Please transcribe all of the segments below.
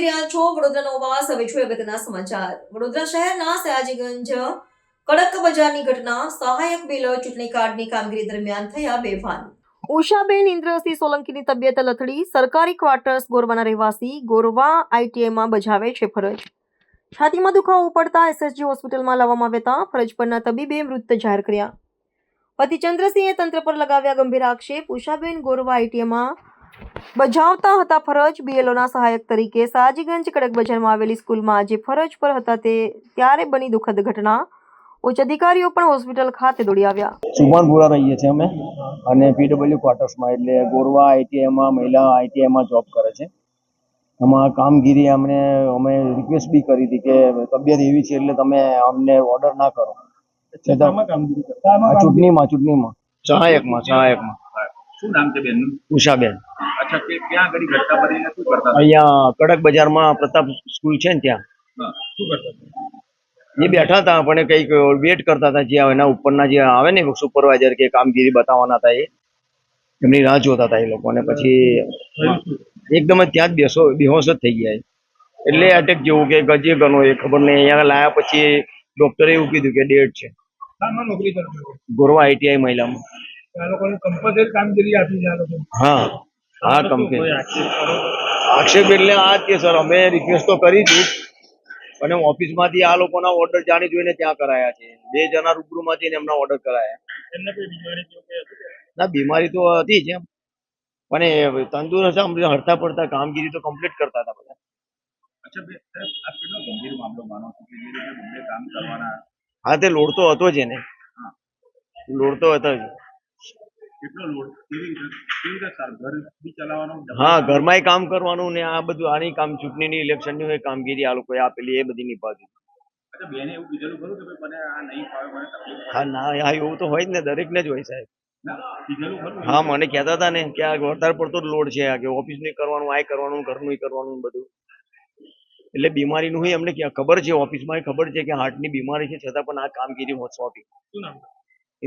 જોઈ રહ્યા છો વડોદરાનો વાસ. હવે જોઈએ અગત્યના સમાચાર. વડોદરા શહેરના સયાજીગંજ કડક બજારની ઘટના સહાયક બિલ ચૂંટણી કાર્ડની કામગીરી દરમિયાન થયા બેભાન ઉષાબેન ઇન્દ્રસિંહ સોલંકીની તબિયત લથડી. સરકારી ક્વાર્ટર્સ ગોરવાના રહેવાસી ગોરવા આઈટીઆઈમાં બજાવે છે ફરજ. છાતીમાં દુખાવો પડતા એસએસજી હોસ્પિટલમાં લાવવામાં આવ્યા ફરજ પરના તબીબે મૃત જાહેર કર્યા. પતિ ચંદ્રસિંહે તંત્ર પર લગાવ્યા ગંભીર આક્ષેપ. ઉષાબેન ગોરવા આઈટીઆઈમાં બજાવતા હતા ફરજ બીએલઓના સહાયક તરીકે. સાજીગંજ કડક બજારમાં આવેલી સ્કૂલમાં આજે ફરજ પર હતા તે ત્યારે બની દુઃખદ ઘટના. ઉચ્ચ અધિકારીઓ પણ હોસ્પિટલ ખાતે દોડી આવ્યા. સુભાનપુરા રહીએ છીએ અમે અને પીડબ્લ્યુ ક્વાર્ટર્સમાં એટલે ગોરવા આઈટીઆઈમાં મહિલા આઈટીઆઈમાં જોબ કરે છે. એમાં કામગીરી અમને અમે રિક્વેસ્ટ બી કરી હતી કે તબિયત એવી છે એટલે તમે અમને ઓર્ડર ના કરો. છતાં ચૂંટણીમાં ચૂંટણીમાં. સહાયકમાં સહાયકમાં. શું નામ છે બેનનું? ઉષાબેન. કે ક્યાં આગળ ઘટના બનીને શું કરતા અહીંયા કડક બજારમાં પ્રતાપ સ્કૂલ છે ને ત્યાં. શું કરતા એ બેઠા હતા પણ કંઈક વેટ કરતા હતા જે એના ઉપરના જે આવે ને સુપરવાઇઝર કે કામગીરી બતાવવાના હતા એ. એમની રાહ જોતા હતા એ લોકો અને પછી એકદમ જ ત્યાં જ બેસો બેહોશ જ થઈ ગયા એટલે અટેક જેવું કે ગજે ગનો એ ખબર નહીં અહીંયા લાયા પછી ડોક્ટરે એવું કીધું કે ડેટ છે? ગોરવા આઈટીઆઈ મહિલામાં. હા. હા કંપની. આક્ષેપ એટલે આ જ કે સર અમે રિક્વેસ્ટ તો કરી હતી અને ઓફિસમાંથી આ લોકોના ઓર્ડર જાણી જોઈને ત્યાં કરાયા છે. બે જણા રૂબરૂમાંથી એમના ઓર્ડર કરાયા? ના બીમારી તો હતી જ એમ. પણ એ તંદુરસ્ત આમ હડતા પડતા કામગીરી તો કમ્પ્લીટ કરતા હતા બધા. હા તે લોડ તો હતો જ એને. લોડ તો હતો જ. હા ઘરમાંય કામ કરવાનું ને આ બધું આની કામ ચૂંટણીની ઇલેક્શનની હોય કામગીરી આ લોકોએ આપેલી એ બધી નિભાવી. હા ના હા એવું તો હોય જ ને દરેકને જ હોય સાહેબ. ના હા મને કહેતા હતા ને કે આ વધારે પડતો જ લોડ છે આ કે ઓફિસનું કરવાનું આ કરવાનું ઘરનું કરવાનું બધું. એટલે બીમારીનું હોય એમને ખબર છે ઓફિસમાં ખબર છે કે હાર્ટની બીમારી છે છતાં પણ આ કામગીરી સોંપી.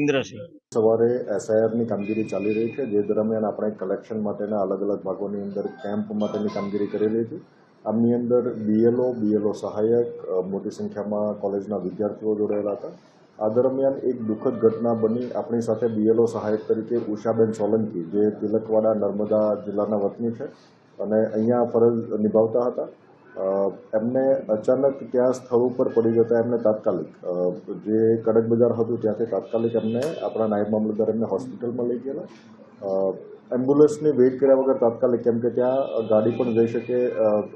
ઇન્દ્રસિંહ સવારે એસઆઈઆરની કામગીરી ચાલી રહી છે. જે દરમિયાન આપણે કલેક્શન માટેના અલગ અલગ ભાગોની અંદર કેમ્પ માટેની કામગીરી કરી રહી છે. આમની અંદર બીએલઓ બીએલઓ સહાયક મોટી સંખ્યામાં કોલેજના વિદ્યાર્થીઓ જોડાયેલા હતા. આ દરમિયાન એક દુઃખદ ઘટના બની. આપણી સાથે બીએલઓ સહાયક તરીકે ઉષાબેન સોલંકી, જે તિલકવાડા નર્મદા જિલ્લાના વતની છે અને અહીંયા ફરજ નિભાવતા હતા. એમને અચાનક ત્યાં સ્થળ ઉપર પડી જતા એમને તાત્કાલિક જે કડક બજાર હતું ત્યાંથી તાત્કાલિક એમને આપણા નાયબ મામલતદાર એમને હોસ્પિટલમાં લઈ ગયેલા. એમ્બ્યુલન્સની વેઇટ કર્યા વગર તાત્કાલિક, કેમ કે ત્યાં ગાડી પણ જઈ શકે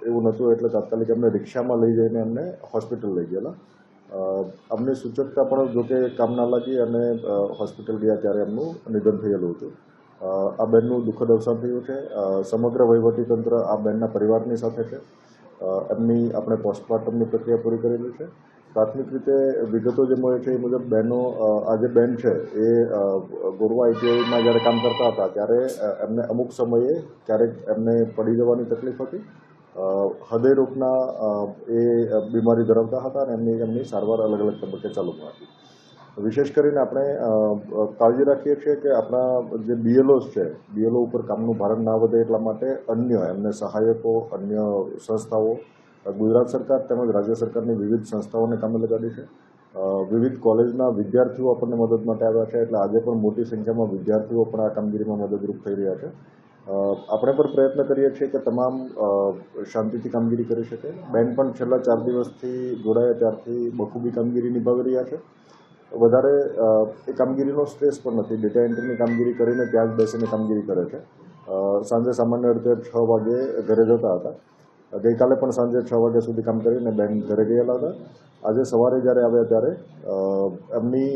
એવું નહોતું, એટલે તાત્કાલિક એમને રિક્ષામાં લઈ જઈને એમને હોસ્પિટલ લઈ ગયેલા. અમને સૂચકતા પણ જોકે કામ ના લાગી અને હોસ્પિટલ ગયા ત્યારે એમનું નિધન થયેલું હતું. આ બેનનું દુઃખદ અવસાન થયું છે. સમગ્ર વહીવટીતંત્ર આ બેનના પરિવારની સાથે છે. એમની આપણે પોસ્ટમોર્ટમની પ્રક્રિયા પૂરી કરેલી છે. પ્રાથમિક રીતે વિગતો જે મળે છે એ મુજબ બહેનો આ જે બેન છે એ ગોરવા આઈટીઆઈમાં જ્યારે કામ કરતા હતા ત્યારે એમને અમુક સમયે ક્યારેક એમને પડી જવાની તકલીફ હતી. હૃદય રોગના એ બીમારી ધરાવતા હતા અને એમની એમની સારવાર અલગ અલગ તબક્કે ચાલુમાં હતી. વિશેષ કરીને આપણે કાળજી રાખીએ છીએ કે આપણા જે બીએલઓસ છે બીએલઓ ઉપર કામનું ભારણ ના વધે એટલા માટે અન્ય એમને સહાયકો, અન્ય સંસ્થાઓ ગુજરાત સરકાર તેમજ રાજ્ય સરકારની વિવિધ સંસ્થાઓને કામે લગાડી છે. વિવિધ કોલેજના વિદ્યાર્થીઓ આપણને મદદ માટે આવ્યા છે, એટલે આજે પણ મોટી સંખ્યામાં વિદ્યાર્થીઓ પણ આ કામગીરીમાં મદદરૂપ થઈ રહ્યા છે. આપણે પણ પ્રયત્ન કરીએ છીએ કે તમામ શાંતિથી કામગીરી કરી શકે. બેન પણ છેલ્લા ચાર દિવસથી જોડાયા, ત્યારથી બખૂબી કામગીરી નિભાવી રહ્યા છે. વધારે એ કામગીરીનો સ્ટ્રેસ પણ નથી. ડેટા એન્ટ્રીની કામગીરી કરીને ત્યાં જ બેસીને કામગીરી કરે છે. સાંજે સામાન્ય રીતે છ વાગે ઘરે જતા હતા. ગઈકાલે પણ સાંજે છ વાગ્યા સુધી કામ કરીને બેન ઘરે ગયેલા હતા. આજે સવારે જ્યારે આવ્યા ત્યારે એમની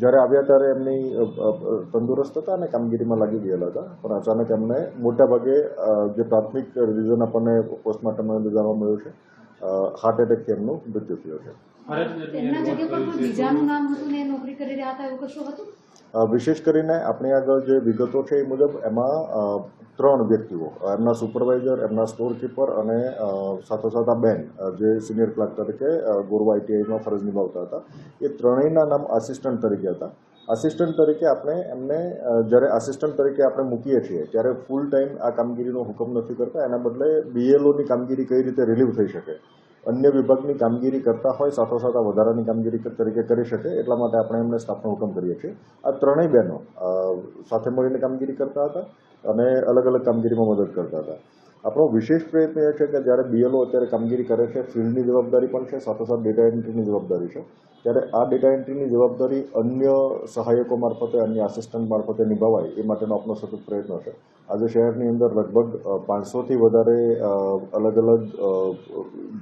જ્યારે આવ્યા ત્યારે એમની તંદુરસ્ત હતા અને કામગીરીમાં લાગી ગયેલા હતા. પણ અચાનક એમને મોટા ભાગે જે પ્રાથમિક રિઝન આપણને પોસ્ટમોર્ટમની અંદર જાણવા મળ્યું છે હાર્ટ એટેકથી એમનું મૃત્યુ થયું છે. તેમના જગ્યા પર કોઈ બીજાનું નામ હતું ને નોકરી કરી રહ્યા હતા એવું કશું હતું? વિશેષ કરીને આપણી આગળ જે વિગતો છે એ મુજબ એમાં ત્રણ વ્યક્તિઓ એમના સુપરવાઇઝર એમના સ્ટોર કીપર અને સાથોસાથ આ બેન જે સિનિયર ક્લાર્ક તરીકે ગોરવા આઈટીઆઈમાં ફરજ નિભાવતા હતા. એ ત્રણેયના નામ આસિસ્ટન્ટ તરીકે હતા. આસિસ્ટન્ટ તરીકે આપણે એમને જ્યારે આસિસ્ટન્ટ તરીકે આપણે મૂકીએ છીએ ત્યારે ફૂલ ટાઈમ આ કામગીરીનો હુકમ નથી કરતા. એના બદલે બીએલઓની કામગીરી કઈ રીતે રિલીવ થઈ શકે? અન્ય વિભાગની કામગીરી કરતા હોય સાથોસાથ આ વધારાની કામગીરી તરીકે કરી શકે, એટલા માટે આપણે એમને સ્ટાફનો હુકમ કરીએ છીએ. આ ત્રણેય બહેનો સાથે મળીને કામગીરી કરતા હતા અને અલગ અલગ કામગીરીમાં મદદ કરતા હતા. આપણો વિશેષ પ્રયત્ન એ છે કે જ્યારે બીએલઓ અત્યારે કામગીરી કરે છે, ફિલ્ડની જવાબદારી પણ છે સાથોસાથ ડેટા એન્ટ્રીની જવાબદારી છે. ત્યારે આ ડેટા એન્ટ્રીની જવાબદારી અન્ય સહાયકો મારફતે, અન્ય આસિસ્ટન્ટ મારફતે નિભાવાય એ માટેનો આપણો સતત પ્રયત્ન છે. આજે શહેરની અંદર લગભગ પાંચસોથી વધારે અલગ અલગ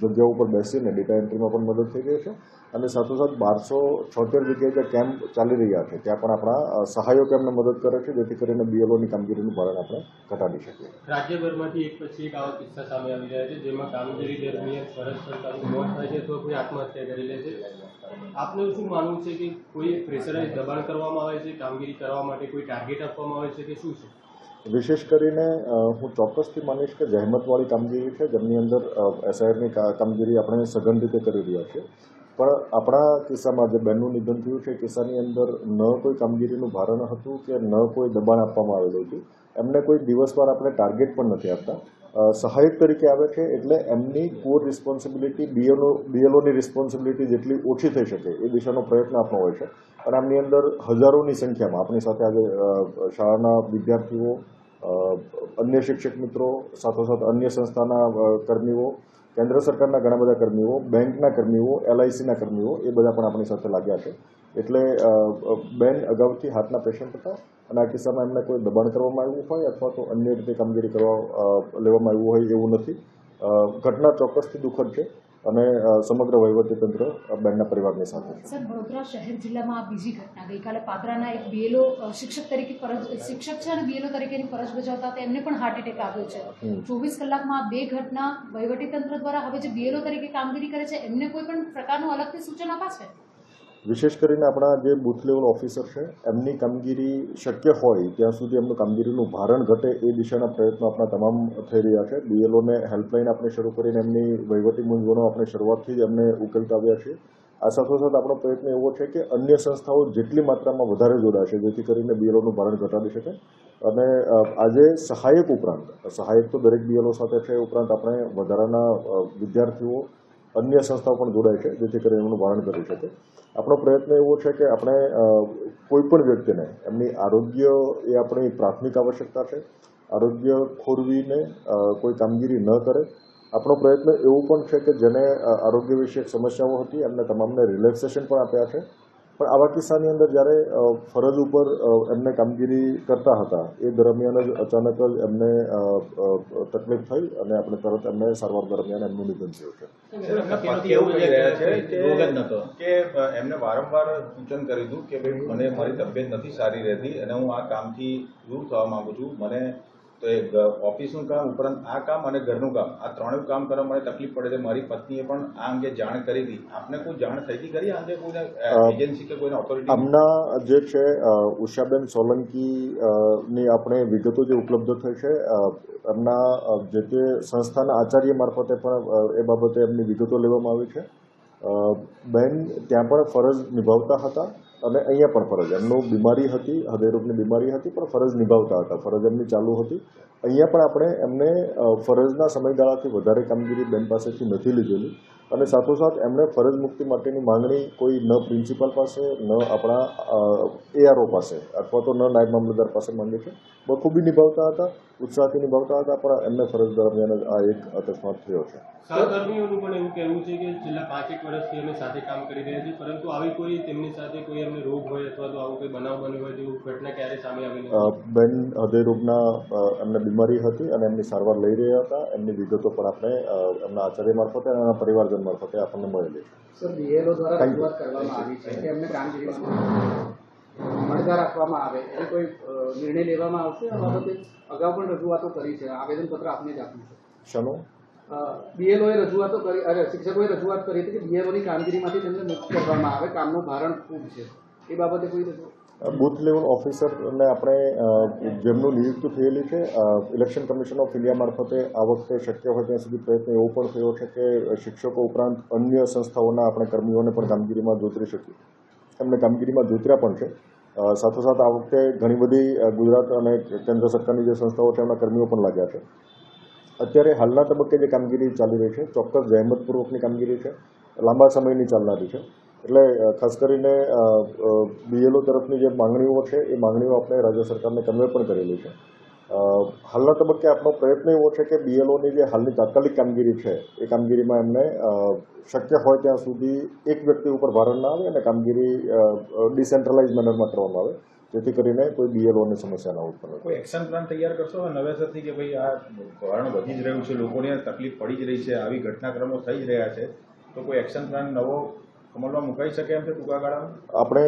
જગ્યાઓ પર બેસીને ડેટા એન્ટ્રીમાં પણ મદદ થઈ રહી છે. અને સાથોસાથ બારસો છોતેર જગ્યાએ જે કેમ્પ ચાલી રહ્યા છે, ત્યાં પણ આપણા સહાયકો એમને મદદ કરે છે, જેથી કરીને બીએલઓની કામગીરીનું ભારણ આપણે ઘટાડી શકીએ. રાજ્યભરમાંથી એક પછી એક આવા કિસ્સા સામે આવી રહ્યા છે, જેમાં કામગીરી દરમિયાન ફરજ કરતાનું મોત થાય છે અથવા કોઈ આત્મહત્યા કરી લે છે. આપનું શું માનવું છે કે કોઈ પ્રેશરાઇઝ દબાણ કરવામાં આવે છે, કામગીરી કરવા માટે કોઈ ટાર્ગેટ આપવામાં આવે છે કે શું છે? વિશેષ કરીને હું ચોક્કસથી માનીશ કે જહેમતવાળી કામગીરી છે, જેમની અંદર એસઆઈઆરની કામગીરી આપણે સઘન રીતે કરી રહ્યા છીએ. પણ આપણા કિસ્સામાં જે બેનનું નિધન થયું છે, કિસ્સાની અંદર ન કોઈ કામગીરીનું ભારણ હતું કે ન કોઈ દબાણ આપવામાં આવેલું હતું? એમને કોઈ દિવસવાર આપણે ટાર્ગેટ પણ નથી આપતા. સહાયક તરીકે આવે છે એટલે એમની કોર રિસ્પોન્સિબિલિટી બીએલઓ બીએલઓની રિસ્પોન્સિબિલિટી જેટલી ઓછી થઈ શકે એ દિશાનો પ્રયત્ન આપણો હોય છે. અને આમની અંદર હજારોની સંખ્યામાં આપણી સાથે આજે શાળાના વિદ્યાર્થીઓ અન્ય શિક્ષક મિત્રો, સાથોસાથ અન્ય સંસ્થાના કર્મીઓ કેન્દ્ર સરકારના ઘણા બધા કર્મીઓ, બેંકના કર્મીઓ એલઆઈસીના કર્મીઓ એ બધા પણ આપણી સાથે લાગ્યા છે. એટલે બેન અગાઉથી હાથના પેશન્ટ હતા અને આ કિસ્સામાં એમને કોઈ દબાણ કરવામાં આવ્યું હોય અથવા તો અન્ય રીતે કામગીરી કરવા લેવામાં આવ્યું હોય એવું નથી. ઘટના ચોક્કસથી દુઃખદ છે. અને સમગ્ર વહીવટીતંત્ર બેનના પરિવારની સાથે. સર વડોદરા શહેર જિલ્લામાં આ બીજી ઘટના ગઈકાલે પાદરાના એક બીએલઓ શિક્ષક તરીકે ફરજ શિક્ષક છે અને બીએલઓ તરીકેની ફરજ બજાવતા હતા. એમને પણ હાર્ટ એટેક આવ્યો છે. ચોવીસ કલાકમાં આ બે ઘટના વહીવટીતંત્ર દ્વારા હવે જે બીએલઓ તરીકે કામગીરી કરે છે એમને કોઈ પણ પ્રકારનું અલગથી સૂચન અપાશે? વિશેષ કરીને આપણા જે બૂથ લેવલ ઓફિસર છે, એમની કામગીરી શક્ય હોય ત્યાં સુધી એમનું કામગીરીનું ભારણ ઘટે એ દિશાના પ્રયત્નો આપણા તમામ થઈ રહ્યા છે. બીએલઓને હેલ્પલાઇન આપણે શરૂ કરીને એમની વહીવટી મૂંઝવણો આપણે શરૂઆતથી જ એમને ઉકેલતા આવ્યા છીએ. આ સાથોસાથ આપણો પ્રયત્ન એવો છે કે અન્ય સંસ્થાઓ જેટલી માત્રામાં વધારે જોડાશે, જેથી કરીને બીએલઓનું ભારણ ઘટાડી શકે. અને આજે સહાયક ઉપરાંત, સહાયક તો દરેક બીએલઓ સાથે છે, ઉપરાંત આપણે વધારાના વિદ્યાર્થીઓ અન્ય સંસ્થાઓ પણ જોડાય છે, જેથી કરીને એમનું ભારણ કરી શકે. આપણો પ્રયત્ન એવો છે કે આપણે કોઈપણ કોઈ પણ વ્યક્તિને એમની આરોગ્ય એ આપણી પ્રાથમિક આવશ્યકતા છે. આરોગ્ય ખોરવીને કોઈ કામગીરી ન કરે. આપણો પ્રયત્ન એવું પણ છે કે જેને આરોગ્ય વિષયક સમસ્યાઓ હતી, એમને તમામને રિલેક્સેશન પણ આપ્યા છે. પણ આવા કિસ્સાની અંદર જ્યારે ફરજ ઉપર એમને કામગીરી કરતા હતા એ દરમિયાન જ અચાનક જ એમને તકલીફ થઈ અને આપણે તરત એમને સારવાર દરમિયાન એમનું નિધન થયું છે કેવું કહી રહ્યા છે કે એમને વારંવાર સૂચન કર્યું હતું કે ભાઈ મને મારી તબિયત નથી સારી રહેતી અને હું આ કામથી દૂર થવા માંગુ છું. મને તો એ ઓફિસનું કામ ઉપરાંત આ કામ અને ઘરનું કામ આ ત્રણેય કામ કરવા મને તકલીફ પડે છે. મારી પત્નીએ પણ આ અંગે જાણ કરી હતી. આપને કોઈ જાણ થઈ હતી કરી આ અંગે કોઈને એજન્સી કે કોઈને ઓથોરિટી આમના જે છે ઉષાબેન સોલંકી ની આપણે વિગતો જે ઉપલબ્ધ થઈ છે એમના જે તે સંસ્થાના આચાર્ય મારફતે પણ એ બાબતે એમની વિગતો લેવામાં આવી છે. બેન ત્યાં પણ ફરજ નિભાવતા હતા અને અહીંયા પણ ફરજ. એમનું બીમારી હતી, હૃદયરોગની બીમારી હતી, પણ ફરજ નિભાવતા હતા. ફરજ એમની ચાલુ હતી. અહીંયા પણ આપણે એમને ફરજના સમયગાળાથી વધારે કામગીરી બેન પાસેથી નથી લીધેલી. અને સાથોસાથ એમણે ફરજ મુક્તિ માટેની માંગણી કોઈ ન પ્રિન્સિપાલ પાસે, ન આપણા એઆરઓ પાસે અથવા તો ન નાયબ મામલતદાર પાસે માંગી છે. બખૂબી નિભાવતા હતા, ઉત્સાહથી નિભાવતા હતા, પણ એમને ફરજ દરમિયાન આ એક અકસ્માત થયો છે. સહકર્મીઓનું પણ એવું કહેવું છે કે છેલ્લા પાંચેક વર્ષથી અમે સાથે કામ કરી રહ્યા છીએ પરંતુ આવી કોઈ તેમની સાથે કોઈ અમને રોગ હોય અથવા તો આવો કોઈ બનાવ બન્યો હોય તેવું ઘટના ક્યારે સામે આવી બેન હૃદયરોગના એમને બીમારી હતી અને એમની સારવાર લઈ રહ્યા હતા. એમની વિગતો પણ આપણે એમના આચાર્ય મારફતે અને એમના પરિવારજન મારફતે આપણને મળેલી. છે સર બીએલઓ દ્વારા રજૂઆત કરવામાં આવી છે કે એમને કામગીરી મળતા રાખવામાં આવે. એ કોઈ નિર્ણય લેવામાં આવશે? આ બાબતે અગાઉ પણ રજૂઆતો કરી છે. આવેદનપત્ર આપને જ આપ્યું છે. શાનું? બીએલઓએ રજૂઆતો કરી, અરે, શિક્ષકોએ રજૂઆત કરી હતી કે બીએલઓની કામગીરીમાંથી તેમને મુક્ત કરવામાં આવે, કામનું ભારણ ખૂબ છે. એ બાબતે કોઈ રજૂઆત? બૂથ લેવલ ઓફિસરને આપણે જેમનું નિયુક્ત થયેલી છે ઇલેક્શન કમિશન ઓફ ઇન્ડિયા મારફતે આ વખતે શક્ય હોય ત્યાં સુધી પ્રયત્ન એવો પણ થયો છે કે શિક્ષકો ઉપરાંત અન્ય સંસ્થાઓના આપણે કર્મીઓને પણ કામગીરીમાં જોતરી શકીએ. એમને કામગીરીમાં જોતર્યા પણ છે. સાથોસાથ આ વખતે ઘણી બધી ગુજરાત અને કેન્દ્ર સરકારની જે સંસ્થાઓ છે એમના કર્મીઓ પણ લાગ્યા છે. અત્યારે હાલના તબક્કે જે કામગીરી ચાલી રહી છે, ચોક્કસ જહેમતપૂર્વકની કામગીરી છે, લાંબા સમયની ચાલનારી છે. એટલે ખાસ કરીને બીએલઓ તરફની જે માંગણીઓ છે, એ માંગણીઓ આપણે રાજ્ય સરકારને કન્વે પણ કરેલી છે. હાલના તબક્કે આપણો પ્રયત્ન એવો છે કે બીએલઓની જે હાલની તાત્કાલિક કામગીરી છે, એ કામગીરીમાં એમને શક્ય હોય ત્યાં સુધી એક વ્યક્તિ ઉપર ભારણ ના આવે અને કામગીરી ડિસેન્ટ્રલાઇઝ મેનરમાં કરવામાં આવે. જેથી કરીને કોઈ બીએલઓની સમસ્યા ના ઉત્પન્ન કોઈ એક્શન પ્લાન તૈયાર કરશો? નવેસરથી કે ભાઈ આ કારણ વધી જ રહ્યું છે લોકોને તકલીફ પડી જ રહી છે આવી ઘટનાક્રમો થઈ જ રહ્યા છે તો કોઈ એક્શન પ્લાન નવો અમલમાં મુકાઈ શકે એમ છે ટૂંકા ગાળામાં? આપણે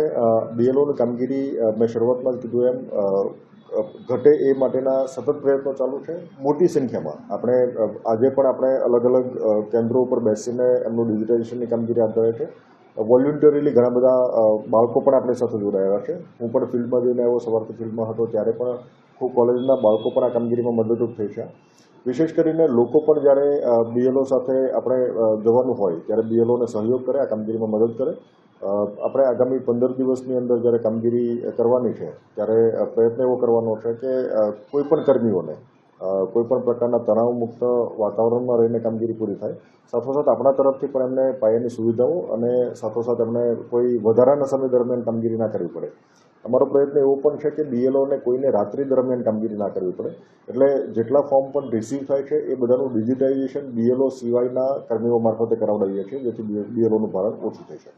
બીએલઓની કામગીરી મેં શરૂઆતમાં જ કીધું એમ ઘટે એ માટેના સતત પ્રયત્નો ચાલુ છે. મોટી સંખ્યામાં. આપણે આજે પણ આપણે અલગ અલગ કેન્દ્રો ઉપર બેસીને એમનું ડિજિટાઇઝેશનની કામગીરી હાથ ધરે છે. વોલ્યુન્ટરીલી ઘણા બધા બાળકો પણ આપણી સાથે જોડાયેલા છે. હું પણ ફિલ્ડમાં જઈને આવ્યો, સવારથી ફિલ્ડમાં હતો, ત્યારે પણ ખૂબ કોલેજના બાળકો પણ આ કામગીરીમાં મદદરૂપ થઈ છે. વિશેષ કરીને લોકો પણ જ્યારે બીએલઓ સાથે આપણે જવાનું હોય, ત્યારે બીએલઓને સહયોગ કરે, આ કામગીરીમાં મદદ કરે. આપણે આગામી પંદર દિવસની અંદર જ્યારે કામગીરી કરવાની છે, ત્યારે પ્રયત્ન એવો કરવાનો છે કે કોઈ પણ કર્મીઓને અ, કોઈ પણ પ્રકારના તણાવમુક્ત વાતાવરણમાં રહીને કામગીરી પૂરી થાય. સાથોસાથ આપણા તરફથી પણ એમને પાયાની સુવિધાઓ અને સાથોસાથ એમને કોઈ વધારાના સમય દરમિયાન કામગીરી ના કરવી પડે. અમારો પ્રયત્ન એવો પણ છે કે બીએલઓને કોઈને રાત્રિ દરમિયાન કામગીરી ના કરવી પડે. એટલે જેટલા ફોર્મ પણ રિસીવ થાય છે એ બધાનું ડિજિટાઇઝેશન બીએલઓ સિવાયના કર્મીઓ મારફતે કરાવડાવીએ છીએ જેથી બીએલઓનું ભારણ ઓછું થઈ શકે.